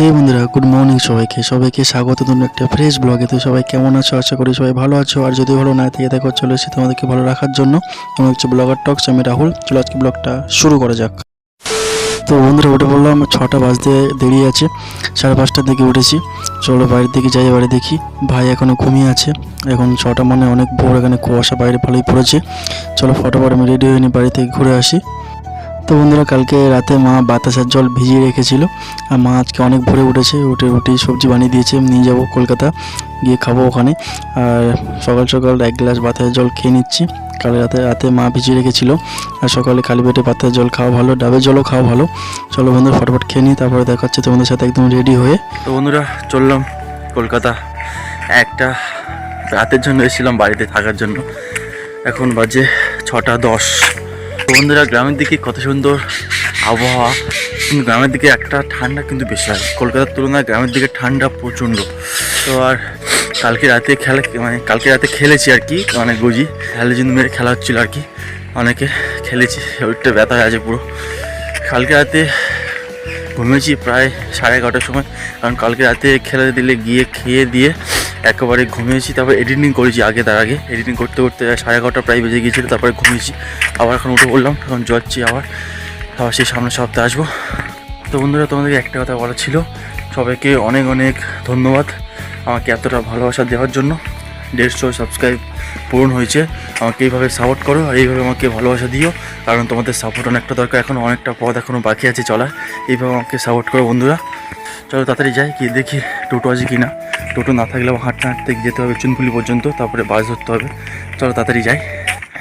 এই বন্ধুরা good morning সবাইকে। সবাইকে স্বাগত। জানাই একটা ফ্রেশ ব্লগে তো সবাই কেমন আছো? আশা করি সবাই ভালো আছো। আর যদি ভালো না থেকে দেখো, চলে এসেছি তোমাদেরকে ভালো রাখার জন্য। আমি হচ্ছে ব্লগার টক্স আমি রাহুল। চলো আজকে ব্লগটা শুরু করা যাক। তো বন্ধুরা, উঠে বললাম ছটা বাজতে দেরি আছে। সাড়ে পাঁচটার দিকে উঠেছি। চলো বাইরের দিকে যাই, এবারে দেখি। ভাই এখনও ঘুমিয়ে আছে। এখন ছটা মানে অনেক ভোর, এখানে কুয়াশা বাইরে ভালোই পড়েছে। চলো ফটোফট আমি রেডি হয়ে নিই বাড়ি থেকে ঘুরে আসি। তো বন্ধুরা, কালকে রাতে মা বাতাসার জল ভিজিয়ে রেখেছিল আর মা আজকে অনেক ভোরে উঠেছে। উঠে উঠে সবজি বানিয়ে দিয়েছে। নিয়ে যাব কলকাতা, গিয়ে খাব ওখানে। আর সকাল সকাল এক গ্লাস বাতাসের জল খেয়ে নিচ্ছি। কাল রাতে রাতে মা ভিজিয়ে রেখেছিল। আর সকালে খালি পেটে বাতাসের জল খাওয়া ভালো, ডাবের জলও খাওয়া ভালো। চলো বন্ধুরা, ফটফট খেয়ে নিই, তারপরে দেখা হচ্ছে তোমাদের সাথে একদম রেডি হয়ে। তো বন্ধুরা, চললাম কলকাতা। একটা রাতের জন্য এসেছিলাম বাড়িতে থাকার জন্য। এখন বাজে ছটা দশ। তো বন্ধুরা, গ্রামের দিকে কত সুন্দর আবহাওয়া। কিন্তু গ্রামের দিকে একটা ঠান্ডা কিন্তু বেশি হয়। কলকাতার তুলনায় গ্রামের দিকে ঠান্ডা প্রচণ্ড। তো আর কালকে রাতে খেলা মানে কালকে রাতে খেলেছি আর কি মানে গুজি হ্যালোজিন মেরে খেলা হচ্ছিল আর কি। অনেকে খেলেছি, ওইটা ব্যথা হয়ে আছে পুরো। কালকে রাতে ঘুমিয়েছি প্রায় সাড়ে এগারোটার সময়। কারণ কালকে রাতে খেলে দিলে গিয়ে খেয়ে দিয়ে একেবারে ঘুমিয়েছি, তারপর এডিটিং করেছি আগে তার আগে। এডিটিং করতে করতে সাড়ে এগারোটা প্রায় বেজে গিয়েছিল, তারপরে ঘুমিয়েছি। আবার এখন উঠে পড়লাম, এখন যাচ্ছি আবার। আবার সেই সামনের সপ্তাহে আসব। তো বন্ধুরা, তোমাদেরকে একটা কথা বলা ছিল। সবাইকে অনেক অনেক ধন্যবাদ আমাকে এতটা ভালোবাসা দেওয়ার জন্য। দেড়শো সাবস্ক্রাইব পূরণ হয়েছে। আমাকে এইভাবে সাপোর্ট করো আর এইভাবে আমাকে ভালোবাসা দিও। কারণ তোমাদের সাপোর্ট অনেকটা দরকার, এখন অনেকটা পথ এখনও বাকি আছে চলা এইভাবে আমাকে সাপোর্ট করো বন্ধুরা। চলো তাড়াতাড়ি যাই কি দেখি টোটো আছে কি না টোটো না থাকলে আবার হাঁটতে হাঁটতে যেতে হবে চুনপুলি পর্যন্ত তারপরে বাস ধরতে হবে চলো তাড়াতাড়ি যাই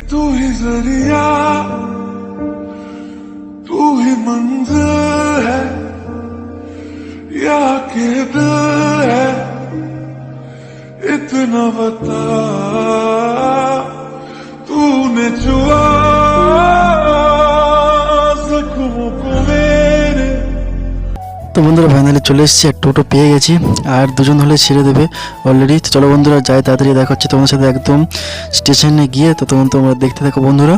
तू ही जरिया तू ही मंजिल है या के दिल है इतना बता तूने छुआ তো বন্ধুরা ফাইনালি চলে এসেছি আর টোটো পেয়ে গেছি আর দুজন হলে ছেড়ে দেবে অলরেডি তো চলো বন্ধুরা যাই তাড়াতাড়ি দেখা হচ্ছে তোমার সাথে একদম স্টেশনে গিয়ে তো তখন তোমরা দেখতে থাকো বন্ধুরা।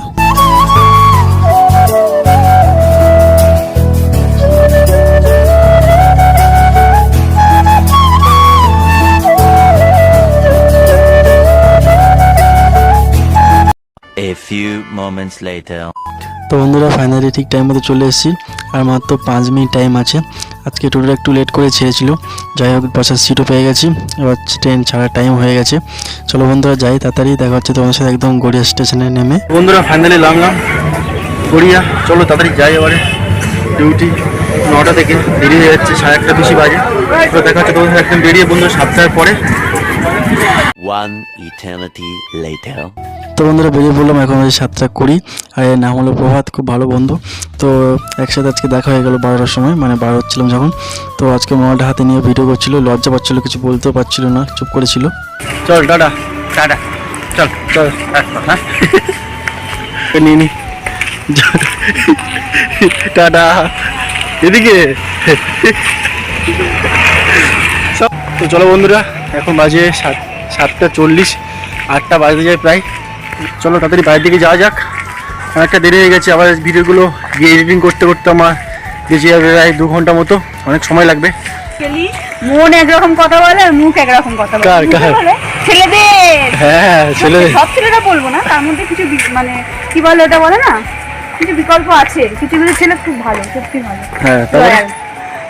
A few moments later. তো বন্ধুরা ফাইনালি ঠিক টাইম মতো চলে এসেছি আর মাত্র পাঁচ মিনিট টাইম আছে। আজকে টোটোটা একটু লেট করে ছেড়েছিল যাই হোক বসার সিটও পেয়ে গেছি। এবার ট্রেন ছাড়ার টাইম হয়ে গেছে। চলো বন্ধুরা যাই তাড়াতাড়ি। দেখা হচ্ছে তোমাদের সাথে একদম গড়িয়া স্টেশনে নেমে। বন্ধুরা ফাইনালি নামলাম গড়িয়া। চলো তাড়াতাড়ি যাই এবারে। ডিউটি নটা থেকে দেরি হয়ে যাচ্ছে সাড়ে একটা বেশি বাজে। তো দেখা হচ্ছে তোমাদের সাথে একদম বেরিয়ে বন্ধুরা সাতটার পরে। One eternity later. তো বন্ধুরা বেরিয়ে পড়লাম, এখন হচ্ছে সাতটা কুড়ি। আর এর নাম হলো প্রভাত, খুব ভালো বন্ধু। তো একসাথে আজকে দেখা হয়ে গেল বারোটার সময় মানে বারো হচ্ছিলাম যখন। তো আজকে মোবাইলটা হাতে নিয়ে ভিডিও করছিল, লজ্জা পাচ্ছিল, কিছু বলতেও পারছিল না, চুপ করেছিল। চল, টাটা টাটা, চল চল হ্যাঁ? নিয়ে নি। টাটা। এদিকে। তো চলো বন্ধুরা, এখন বাজে সাত, সাতটা চল্লিশ, আটটা বাজতে যায় প্রায়। চলো তাড়াতাড়ি বাইরের দিকে যাওয়া যাক। অনেকটা দেরি হয়ে গেছে আবার ভিডিওগুলো গিয়ে এডিটিং করতে করতে আমার যাবে প্রায় দু ঘণ্টা মতো অনেক সময় লাগবে। মন একরকম কথা বলে মুখ একরকম কথা বলে। কার, মুখে কার? বলে, ছেলেদের। হ্যাঁ ছেলে সব ছেলেরা বলব না তার মধ্যে কিছু মানে কি বলে ওটা বলে না? কিছু বিকল্প আছে কিছু কিছু ছেলে খুব ভালো সত্যি ভালো। হ্যাঁ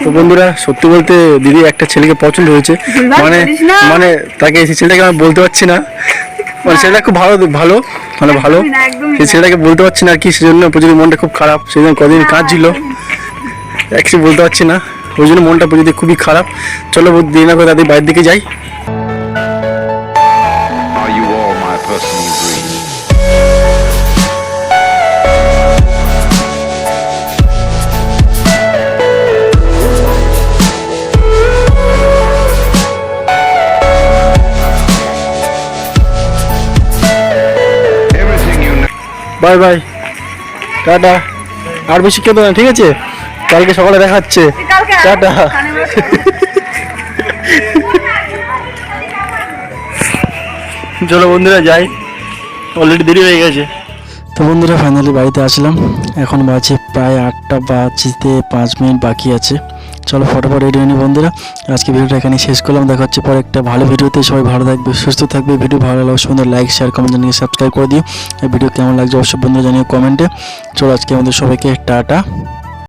তো বন্ধুরা সত্যি বলতে দিদি একটা ছেলেকে পছন্দ হয়েছে। মানে মানে তাকে সেই ছেলেটাকে আমি বলতে পারছি না। মানে ছেলেটা খুব ভালো ভালো মানে ভালো। সেই ছেলেটাকে বলতে পারছি না আর কি সেই জন্য প্রচুর মনটা খুব খারাপ। সেই জন্য কদিন কাঁদছিল। একটু বলতে পারছি না। ওই জন্য মনটা প্রচুর খুবই খারাপ। চলো দিন না করে তাদের বাইরের দিকে যাই। Bye bye. টাটা। আর বেশি কেতো না ঠিক আছে? কালকে সকালে দেখা হচ্ছে টাটা। চলো বন্ধুরা যাই। অলরেডি দেরি হয়ে গেছে। তো বন্ধুরা ফাইনালি বাড়িতে আসলাম। এখন বাজে প্রায় আটটা বাজতে পাঁচ মিনিট বাকি আছে। চলো ফটোফট রেডি হয়নি বন্ধুরা। আজকে ভিডিওটা এখানে শেষ করলাম। দেখা হচ্ছে পরে একটা ভালো ভিডিওতে। সবাই ভালো থাকবে, সুস্থ থাকবে। ভিডিও ভালো লাগলে সুন্দর লাইক শেয়ার কমেন্ট জানিয়ে সাবস্ক্রাইব করে দিও। ভিডিও কেমন লাগছে অবশ্যই বন্ধুরা জানিও কমেন্টে। চলো আজকে আমাদের সবাইকে টাটা।